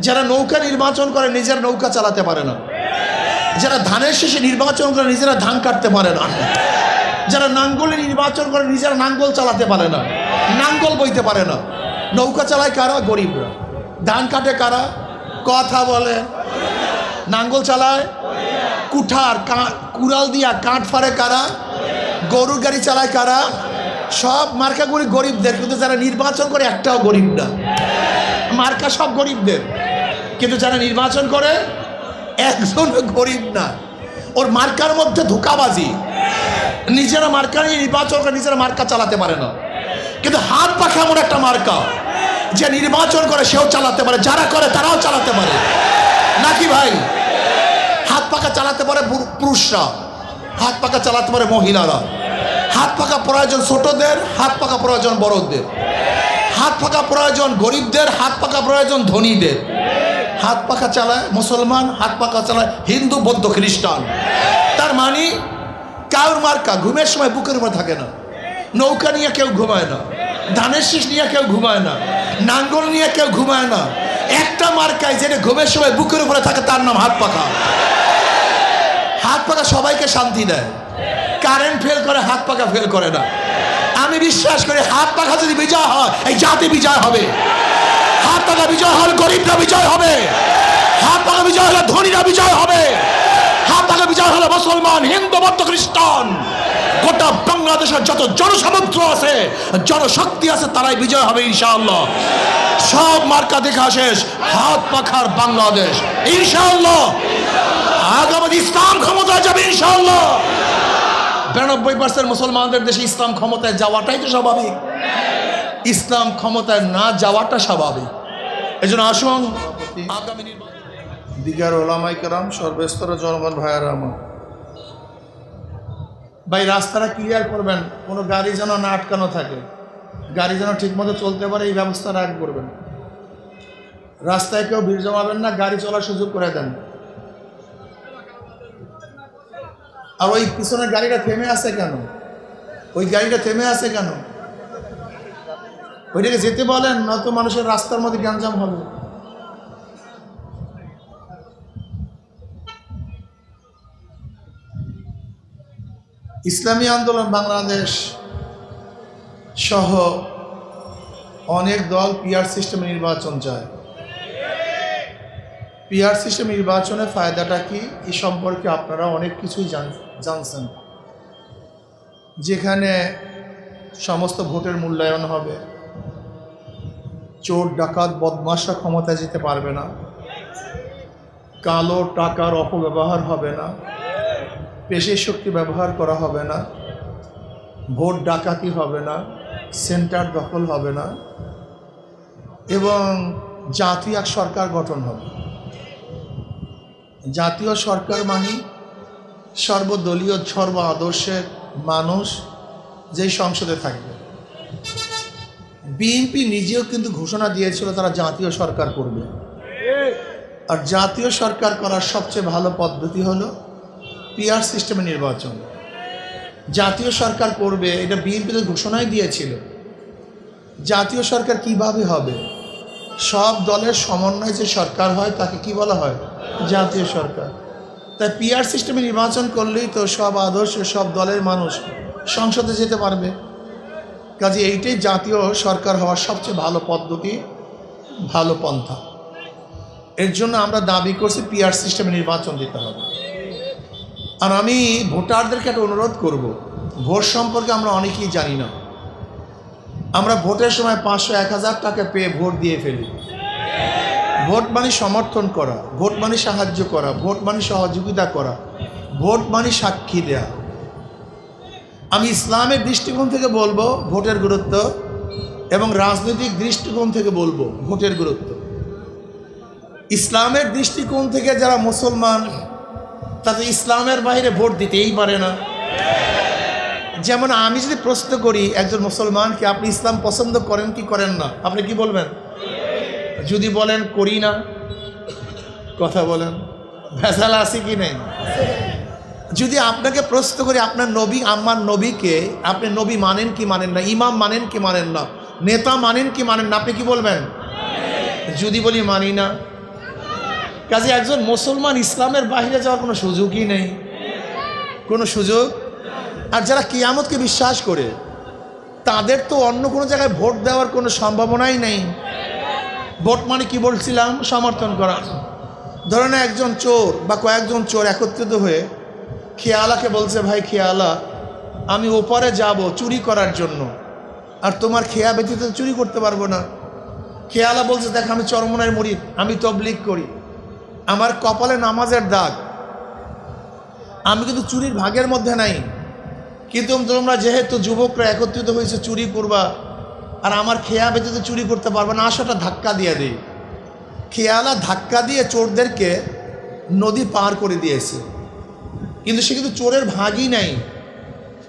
যারা নৌকা নির্বাচন করে নিজের নৌকা চালাতে পারে না। যারা ধানের শেষে নির্বাচন করে নিজেরা ধান কাটতে পারে না। যারা নাঙ্গলে নির্বাচন করে নিজেরা নাঙ্গল চালাতে পারে না। নাঙ্গল বইতে পারে না। নৌকা চালায় কারা? গরিবরা। ধান কাটে কারা? কথা বলে। নাঙ্গল চালায়? কুঠার কুড়াল দিয়া কাঠ ফাড়ে কারা? গরুর গাড়ি চালায় কারা? সব মার্কাগুলি গরিবদের, কিন্তু যারা নির্বাচন করে একটাও গরিব না। মার্কা সব গরিবদের। কিন্তু যারা নির্বাচন করে একজন গরিব না। ওর মার্কার মধ্যে ধোকাবাজি। নিজেরা মার্কা নিয়ে নির্বাচন করে, নিজেরা মার্কা চালাতে পারে না। কিন্তু হাত পাখা এমন একটা মার্কা? যে নির্বাচন করে, সেও চালাতে পারে। যারা করে, তারাও চালাতে পারে। নাকি ভাই? হাত পাখা চালাতে পারে পুরু- পুরুষরা। হাত পাখা চালাতে পারে মহিলারা। হাত পাখা প্রয়োজন ছোটদের, হাত পাখা প্রয়োজন বড়দের। হাত পাখা প্রয়োজন গরিবদের, হাত পাখা প্রয়োজন ধনীদের। হাত পাখা চালায়, মুসলমান হাত পাখা চালায়, হিন্দু, বৌদ্ধ, খ্রিস্টান। তার মানে কাউর মার্কা ঘুমের সময় বুকের উপর থাকে না। নৌকা নিয়ে কেউ ঘুমায় না। ধানের শীষ নিয়ে কেউ ঘুমায় না। নাঙ্গল নিয়ে কেউ ঘুমায় না। একটা মার্কায় যেটা ঘুমের সময় বুকের উপরে থাকে, তার নাম হাত পাখা। হাত পাখা সবাইকে শান্তি দেয়। কারেন্ট ফেল করে, হাত পাখা ফেল করে না। আমি বিশ্বাস করি, হাত পাখা যদি বিজয় হয়, এই জাতি বিজয় হবে। হাত পাখা বিজয় হলে গরিবরা বিজয় হবে। হাত পাখা বিজয় হলে ধনীরা বিজয় হবে। হাত পাখা বিজয় হলে মুসলমান, হিন্দু, বৌদ্ধ, খ্রিস্টান, গোটা বাংলাদেশের যত জনসমুদ্র আছে, জনশক্তি আছে, তারাই বিজয় হবে ইনশাআল্লাহ। সব মার্কা দেখা শেষ, হাত পাখার বাংলাদেশ। ইনশাআল্লাহ। আগামী ইসলাম ক্ষমতায় যাবে ইনশাআল্লাহ। বিরানব্বই পার্সেন্ট মুসলমানদের দেশে ইসলাম ক্ষমতায় যাওয়াটাই তো স্বাভাবিক। ইসলাম ক্ষমতায় না যাওয়াটা স্বাভাবিক। এই জন্য আসুন দিগার ওলামাই কারাম সর্বস্তর জনগণ ভাইয়ার আমার। ভাই রাস্তাটা ক্লিয়ার করবেন কোনো গাড়ি যেন না আটকানো থাকে। গাড়ি যেন ঠিকমতো চলতে পারে এই ব্যবস্থা রাখ করবেন। রাস্তায় কেউ ভিড় জমাবেন না গাড়ি চলার সুযোগ করে দেন। আর ওই পিছনের গাড়িটা থেমে আছে কেন? ওই গাড়িটা থেমে আছে কেন? ওইটাকে যেতে বলেন, নয়তো মানুষের রাস্তার মধ্যে গ্যাঞ্জাম হবে। ইসলামী আন্দোলন বাংলাদেশ সহ অনেক দল পিআর সিস্টেমে নির্বাচন চায়। পিআর সিস্টেম নির্বাচনের ফায়দাটা কি? এ সম্পর্কে আপনারা অনেক কিছুই জান- জানছেন। যেখানে সমস্ত ভোটের মূল্যায়ন হবে। চোর, ডাকাত, বদমাশা ক্ষমতায় যেতে পারবে না। কালো টাকার অপব্যবহার হবে না। পেশির শক্তি ব্যবহার করা হবে না। ভোট ডাকাতি হবে না। সেন্টার দখল হবে না। এবং জাতীয় এক সরকার গঠন হবে। জাতীয় সরকার মানে সর্বদলীয়, সর্ব আদর্শের মানুষ যেই সংসদে থাকবে। বিএনপি নিজেও কিন্তু ঘোষণা দিয়েছিল তারা জাতীয় সরকার করবে। আর জাতীয় সরকার করার সবচেয়ে ভালো পদ্ধতি হলো পিআর সিস্টেমে নির্বাচন। জাতীয় সরকার করবে, এটা বিএনপি তো ঘোষণাই দিয়েছিল। জাতীয় সরকার কীভাবে হবে? সব দলের সমন্বয়ে যে সরকার হয়, তাকে কি বলা হয়? জাতীয় সরকার। তাই পিআর সিস্টেমে নির্বাচন করলেই তো সব আদর্শ, সব দলের মানুষ সংসদে যেতে পারবে। কাজে এইটাই জাতীয় সরকার হওয়ার সবচেয়ে ভালো পদ্ধতি, ভালো পন্থা। এর জন্য আমরা দাবি করছি পিআর সিস্টেমে নির্বাচন দিতে হবে। আর আমি ভোটারদেরকে একটা অনুরোধ করব, ভোট সম্পর্কে আমরা অনেকেই জানি না। আমরা ভোটের সময় পাঁচশো এক হাজার টাকা পেয়ে ভোট দিয়ে ফেলি। ভোট মানে সমর্থন করা, ভোট মানে সাহায্য করা, ভোট মানে সহযোগিতা করা, ভোট মানে সাক্ষী দেয়া। আমি ইসলামের দৃষ্টিকোণ থেকে বলব ভোটের গুরুত্ব এবং রাজনৈতিক দৃষ্টিকোণ থেকে বলব ভোটের গুরুত্ব। ইসলামের দৃষ্টিকোণ থেকে যারা মুসলমান তাতে ইসলামের বাইরে ভোট দিতেই পারে না। যেমন আমি যদি প্রশ্ন করি, একজন মুসলমানকে আপনি ইসলাম পছন্দ করেন কি করেন না? আপনি কি বলবেন? যদি বলেন করি না, কথা বলেন। ভেজাল আছে কি নেই? যদি আপনাকে প্রশ্ন করি, আপনার নবী আমার নবীকে, আপনি নবী মানেন কি মানেন না, ইমাম মানেন কি মানেন না, নেতা মানেন কি মানেন না, আপনি কি বলবেন? যদি বলি মানি না। কাজে একজন মুসলমান ইসলামের বাইরে যাওয়ার কোনো সুযোগই নেই। কোনো সুযোগ? আর যারা কিয়ামতকে বিশ্বাস করে, তাদের তো অন্য কোনো জায়গায় ভোট দেওয়ার কোনো সম্ভাবনাই নেই। ভোট মানে কি বলছিলাম? সমর্থন করা। ধরেন একজন চোর বা কয়েকজন চোর একত্রিত হয়ে খেয়ালাকে বলছে, ভাই খেয়ালা, আমি ওপারে যাব চুরি করার জন্য। আর তোমার খেয়া ব্যতীত চুরি করতে পারব না। খেয়ালা বলছে, দেখ, আমি চরমনায় মরি, আমি তবলিক করি। আমার কপালে নামাজের দাগ। আমি কিন্তু চুরির ভাগের মধ্যে নাই। কিন্তু তোমরা যেহেতু যুবকরা একত্রিত হয়েছে, চুরি করবা। আর আমার খেয়া ব্যতীত চুরি করতে পারবে না, আশাটা ধাক্কা দিয়ে দিই খেয়ালা ধাক্কা দিয়ে চোরদেরকে নদী পার করে দিয়েছে। কিন্তু সে কিন্তু চোরের ভাগই নাই।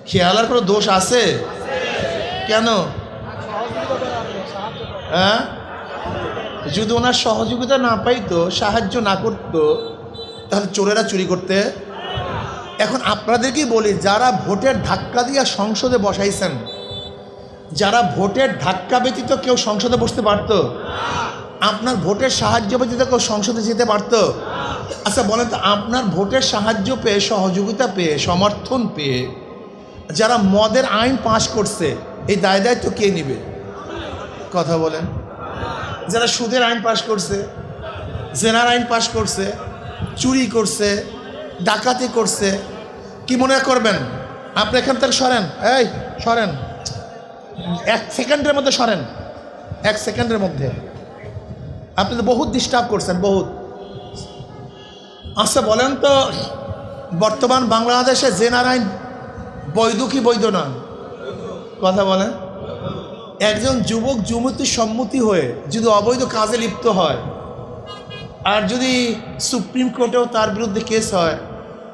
খেয়ালার কোনো দোষ আছে? কেন? হ্যাঁ? যদি ওনার সহযোগিতা না পাইতো, সাহায্য না করতো, তাহলে চোরেরা চুরি করতে? এখন আপনাদেরকেই বলি, যারা ভোটের ধাক্কা দিয়ে সংসদে বসাইছেন, যারা ভোটের ধাক্কা ব্যতীত কেউ সংসদে বসতে পারতো, আপনার ভোটের সাহায্য ব্যতীত কেউ সংসদে যেতে পারতো আচ্ছা বলেন তো, আপনার ভোটের সাহায্য পেয়ে, সহযোগিতা পেয়ে, সমর্থন পেয়ে যারা মদের আইন পাশ করছে, এই দায় দায়িত্ব কে নিবে? কথা বলেন। যারা সুদের আইন পাশ করছে, জেনার আইন পাশ করছে, চুরি করছে, ডাকাতি করছে, কি মনে করবেন? আপনি এখান থেকে সরেন। এই, সরেন। এক সেকেন্ডের মধ্যে সরেন। এক সেকেন্ডের মধ্যে। আপনি তো বহুত ডিস্টার্ব করছেন, বহুত। আচ্ছা বলেন তো, বর্তমান বাংলাদেশে জেনার আইন বৈধ কি বৈধ না কথা বলেন। একজন যুবক যুবতীর সম্মতি হয়ে যদি অবৈধ কাজে লিপ্ত হয়, আর যদি সুপ্রিম কোর্টেও তার বিরুদ্ধে কেস হয়,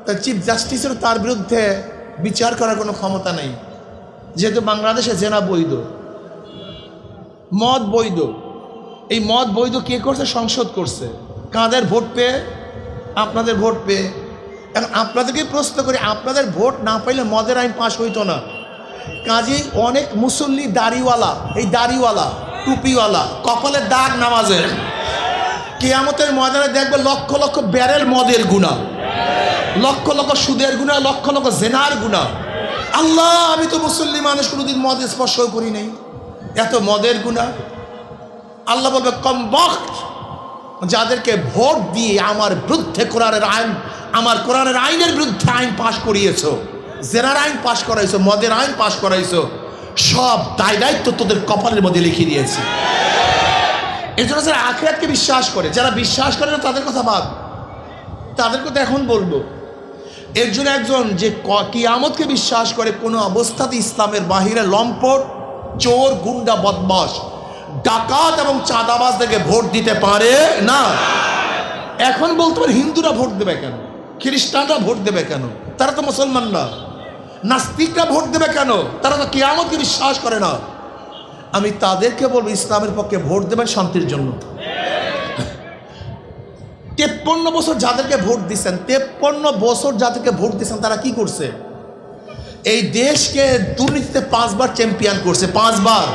তা চিফ জাস্টিসেরও তার বিরুদ্ধে বিচার করার কোনো ক্ষমতা নেই। যেহেতু বাংলাদেশে জেনা বৈধ, মদ বৈধ, এই মদ বৈধ কে করছে? সংসদ করছে। কাঁদের ভোট পেয়ে? আপনাদের ভোট পেয়ে। এখন আপনাদেরকে প্রশ্ন করি, আপনাদের ভোট না পাইলে মদের আইন পাশ হইতো না। কাজেই অনেক মুসল্লি দাড়িওয়ালা, এই দাড়িওয়ালা, টুপিওয়ালা কপালের দাগ নামাজের। কেয়ামতের ময়দানে দেখবে লক্ষ লক্ষ ব্যারেল মদের গুণা। লক্ষ লক্ষ সুদের গুণা, লক্ষ লক্ষ জেনার গুণা। আল্লাহ, আমি তো মুসল্লি মানুষ, কোনোদিন মদ স্পর্শ করি নাই। এত মদের গুণা। আল্লাহ বলবে, কম বক্ত যাদেরকে ভোট দিয়ে আমার বিরুদ্ধে কোরআনের আইন, আমার কোরআনের আইনের বিরুদ্ধে আইন পাশ করিয়েছো, জেনার আইন পাশ করাইছো, মদের আইন পাশ করাইছো, সব দায় দায়িত্ব তোদের কপালের মধ্যে লিখে দিয়েছে। এই জন্য যারা আখেরাতকে বিশ্বাস করে, যারা বিশ্বাস করে না, তাদের কথা ভাব। তাদের কথা এখন বলব। এর জন্য একজন যে কিয়ামতকে বিশ্বাস করে, কোনো অবস্থাতে ইসলামের বাহিরে লম্পট, চোর, গুন্ডা বদমাস ডাকাত এবং চাঁদাবাজদেরকে ভোট দিতে পারে না। এখন বলতে পারে হিন্দুরা ভোট দেবে কেন? খ্রিস্টানরা ভোট দেবে কেন? তারা তো মুসলমান না। নাস্তিকরা ভোট দেবে কেন? তারা তো কিয়ামতকে বিশ্বাস করে না। আমি তাদেরকে বলব, ইসলামের পক্ষে ভোট দেবেন শান্তির জন্য। তেপ্পন্ন বছর যাদেরকে ভোট দিচ্ছেন তেপ্পন্ন বছর যাদেরকে ভোট দিচ্ছেন তারা কি করছে? এই দেশকে দুর্নীতিতে পাঁচবার চ্যাম্পিয়ন করছে, পাঁচবার।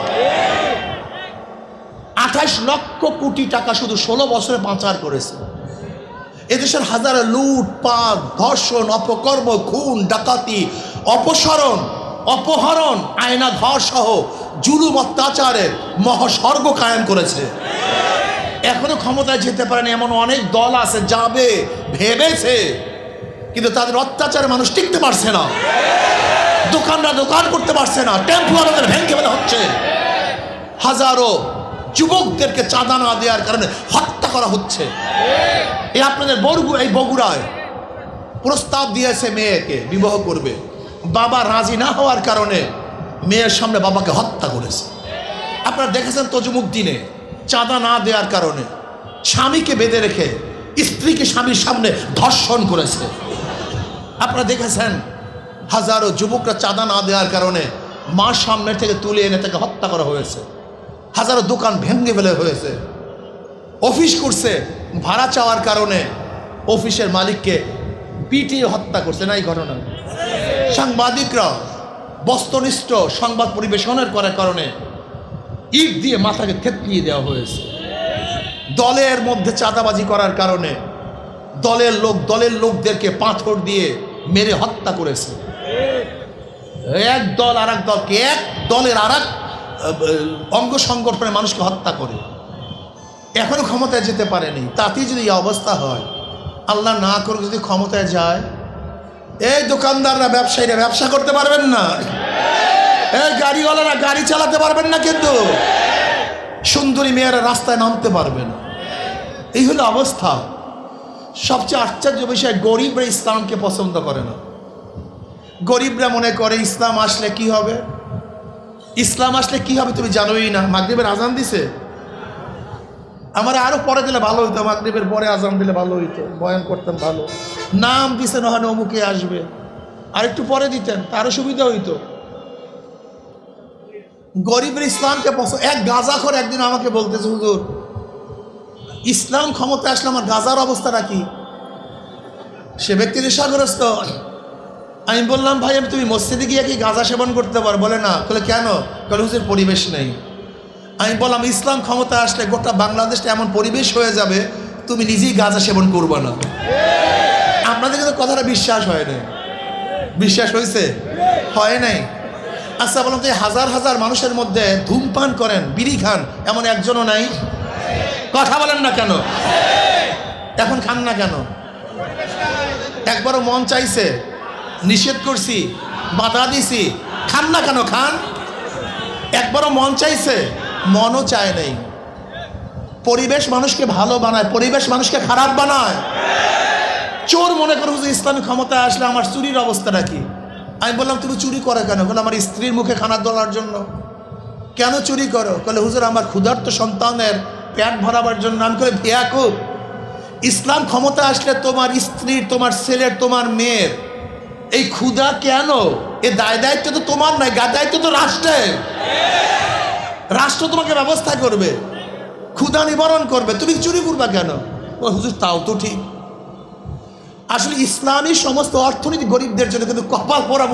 আঠাশ লক্ষ কোটি টাকা শুধু ষোলো বছরে পাচার করেছে। এদেশের হাজার লুট পাট ধর্ষণ, অপকর্ম, খুন, ডাকাতি, অপসরণ, অপহরণ আয়না ধর সহ জুলুম, অত্যাচারের মহাস্বর্গ কায়েম করেছে। এখনও ক্ষমতায় যেতে পারেনি এমন অনেক দল আছে, যাবে, ভেবেছে, কিন্তু তাদের অত্যাচারে মানুষ টিকতে পারছে না। দোকানরা দোকান করতে পারছে না, টেম্পু আমাদের ভেঙে হচ্ছে। হাজারো যুবকদেরকে চাঁদা না দেওয়ার কারণে হত্যা করা হচ্ছে। এই আপনাদের বরগু এই বগুড়ায় প্রস্তাব দিয়েছে মেয়েকে বিবাহ করবে। বাবা রাজি না হওয়ার কারণে মেয়ের সামনে বাবাকে হত্যা করেছে। আপনারা দেখেছেন তজুমুক দিনে চাঁদা না দেওয়ার কারণে স্বামীকে বেঁধে রেখে স্ত্রীকে স্বামীর সামনে ধর্ষণ করেছে। আপনারা দেখেছেন হাজারো যুবকরা চাঁদা না দেওয়ার কারণে মার সামনে থেকে তুলে এনে তাকে হত্যা করা হয়েছে। হাজারো দোকান ভেঙে ফেলে হয়েছে। অফিস করছে ভাড়া চাওয়ার কারণে। অফিসের মালিককে পিটিয়ে হত্যা করছে না এই ঘটনা। সাংবাদিকরা বস্তুনিষ্ঠ সংবাদ পরিবেশনের করার কারণে ইট দিয়ে মাথাকে থেতলিয়ে দেওয়া হয়েছে। দলের মধ্যে চাঁদাবাজি করার কারণে দলের লোক দলের লোকদেরকে পাথর দিয়ে মেরে হত্যা করেছে। এক দল আর এক দলকে, এক দলের আর অঙ্গ সংগঠনের মানুষকে হত্যা করে। এখনও ক্ষমতায় যেতে পারেনি। তাতেই যদি অবস্থা হয়, আল্লাহ না করে যদি ক্ষমতায় যায়, এই দোকানদাররা, ব্যবসায়ীরা ব্যবসা করতে পারবেন না। এই গাড়িওয়ালারা গাড়ি চালাতে পারবেন না কিন্তু। সুন্দরী মেয়েরা রাস্তায় নামতে পারবে না। এই হলো অবস্থা। সবচেয়ে আশ্চর্য বিষয়, গরিবরা ইসলামকে পছন্দ করে না। গরিবরা মনে করে ইসলাম আসলে কি হবে? ইসলাম আসলে কি হবে তুমি জানোই না। মাগরীবের আজান দিছে? আমার আরও পরে দিলে ভালো হইতো, মাগরীবের পরে আজান দিলে ভালো হইতো, বয়ান করতাম ভালো। নাম দিছে নহলে অমুকে আসবে। আর একটু পরে দিতেন, তারও সুবিধা হইতো। গরিবের ইসলামকে পছন্দ এক গাজা করে একদিন আমাকে বলতেছে, হুজুর, ইসলাম ক্ষমতা আসলে আমার গাজার অবস্থাটা কি সে ব্যক্তি নেশাগ্রস্ত। আমি বললাম, ভাই, আমি তুমি মসজিদে গিয়ে কি গাঁজা সেবন করতে পারো? বলে, না। বলে, কেন? বলে হুজুর, পরিবেশ নেই। আমি বললাম, ইসলাম ক্ষমতা আসলে গোটা বাংলাদেশটা এমন পরিবেশ হয়ে যাবে, তুমি নিজেই গাঁজা সেবন করবে না। আপনাদের কিন্তু কথাটা বিশ্বাস হয় না বিশ্বাস হয়েছে হয় নাই। আচ্ছা বললাম তো হাজার হাজার মানুষের মধ্যে ধূমপান করেন, বিড়ি খান, এমন একজনও নাই? কথা বলেন না কেন? এখন খান না কেন? একবারও মন চাইছে? নিষেধ করছি, বাধা দিছি। খান না কেন, খান? একবারও মন চাইছে, মনও চায় নেই। পরিবেশ মানুষকে ভালো বানায়, পরিবেশ মানুষকে খারাপ বানায়। চোর মনে করো যে ইসলামী ক্ষমতায় আসলে আমার চুরির অবস্থাটা কি? আমি বললাম, তুমি চুরি করো কেন? বলে আমার স্ত্রীর মুখে খানা তোলার জন্য। কেন চুরি করো? বলে হুজুর, আমার ক্ষুধার্ত সন্তানের প্যাট ভরাবার জন্য। আমি করে ভিয়াকুব ইসলাম ক্ষমতা আসলে তোমার স্ত্রীর, তোমার ছেলের, তোমার মেয়ের ক্ষুধা কেন? এ দায় দায়িত্ব তো তোমার নয়, গা দায়িত্ব তো রাষ্ট্রের। রাষ্ট্র তোমাকে ব্যবস্থা করবে, ক্ষুধা নিবারণ করবে। তুমি চুরি করবা কেন? হুজুর, তাও তো ঠিক। আসলে ইসলামী সমস্ত অর্থনীতি গরিবদের জন্য কিন্তু কপাল পরা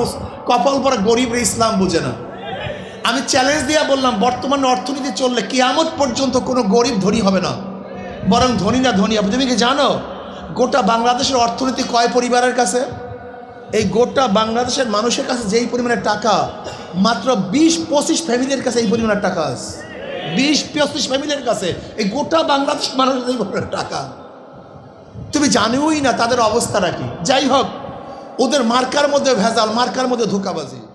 কপাল পরা গরিবরা ইসলাম বুঝে না। আমি চ্যালেঞ্জ দিয়ে বললাম, বর্তমানে অর্থনীতি চললে কিয়ামত পর্যন্ত কোনো গরিব ধনী হবে না। বরং ধনী না ধনী হবে। তুমি কি জানো, গোটা বাংলাদেশের অর্থনীতি কয় পরিবারের কাছে? এই গোটা বাংলাদেশের মানুষের কাছে যেই পরিমাণের টাকা, মাত্র বিশ পঁচিশ ফ্যামিলির কাছে এই পরিমাণের টাকা আছে। বিশ পঁচিশ ফ্যামিলির কাছে এই গোটা বাংলাদেশ মানুষের এই পরিমাণের টাকা। তুমি জানোই না তাদের অবস্থাটা কি। যাই হোক, ওদের মার্কার মধ্যে ভেজাল, মার্কার মধ্যে ধোকাবাজি।